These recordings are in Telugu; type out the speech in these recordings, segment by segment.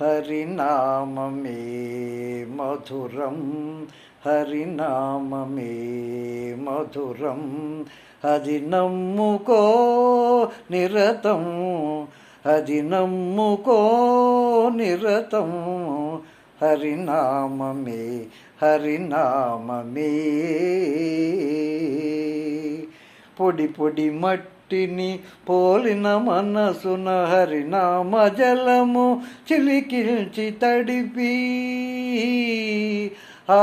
హరినామమే మధురం హరినామమే మధురం. అది నమ్ముకో నిరతం అది నమ్ముకో నిరతం. హరినామమే హరినామమే. పొడి పొడి మట్టిని పోలిన మనసున హరినామ జలము చిలికిల్చి తడిపి. ఆ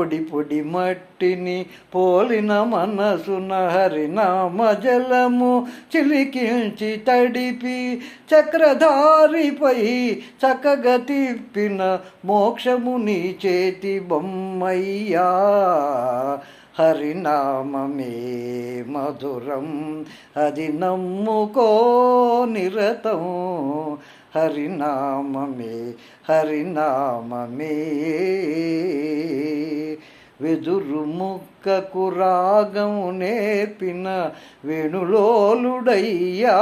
పొడి పొడి మట్టిని పోలిన మనసున హరినామ జలము చిలికించి తడిపి చక్రధారిపై చక్కగా తిప్పిన మోక్షము నీ చేతి బొమ్మయ్యా. హరినామమే మధురం అది నమ్ముకో నిరతం. హరినామమే హరినామమే. వెదురు ముక్కకు రాగము నేర్పిన వేణులోలుడయ్యా.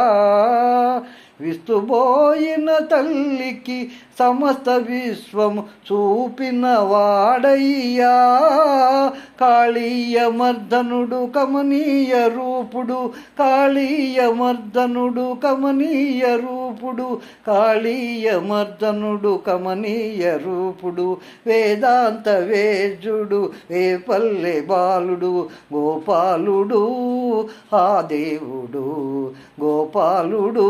విస్తుబోయిన తల్లికి సమస్త విశ్వము చూపిన వాడయ్యా. కాళీయ మర్దనుడు కమనీయ రూపుడు కాళీయ మర్దనుడు కమనీయ రూపుడు కాళీయ మర్దనుడు కమనీయ రూపుడు వేదాంత వేజుడు వేపల్లె బాలుడు గోపాలుడు ఆ దేవుడు గోపాలుడు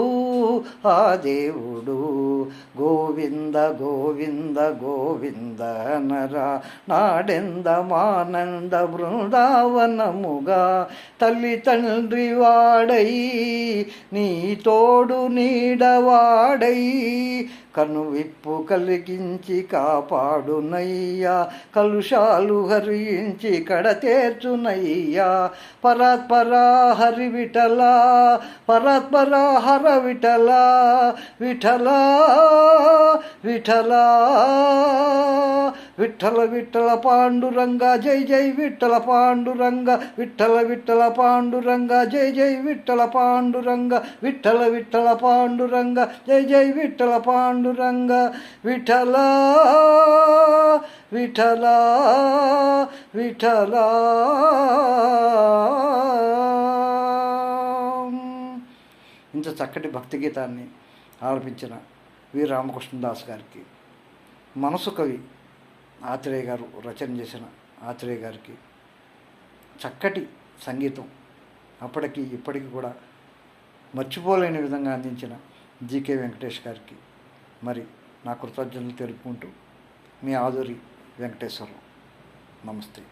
ఆ దేవుడు. గోవింద గోవింద గోవింద నరా నాడెందమానంద బృందావనముగా తల్లి తండ్రి వాడై నీ తోడు నీడవాడై కనువిప్పు కలిగించి కాపాడునయ్యా కలుషాలు హరించి కడతేర్చునయ్యా. పరాత్పరా హరి విఠలా పరాత్పరా హర విఠలా విఠలా విఠలా విఠల విఠల పాండురంగ జై జై విఠల పాండురంగ విఠల విఠల పాండురంగ జై జై విఠల పాండురంగ విఠల విఠల పాండురంగ జై జై విఠల పాండురంగ విఠల విఠల విఠల. ఇంత చక్కటి భక్తి గీతాన్ని ఆలపించిన వి. రామకృష్ణదాస్ గారికి మనసు కవి ఆత్రేయ గారు రచన చేసిన ఆత్రేయ గారికి చక్కటి సంగీతం అప్పటికి ఇప్పటికి కూడా మర్చిపోలేని విధంగా అందించిన జీకే వెంకటేష్ గారికి మరి నా కృతజ్ఞతలు తెలుపుకుంటూ మీ ఆదురి వెంకటేశ్వరరావు. నమస్తే.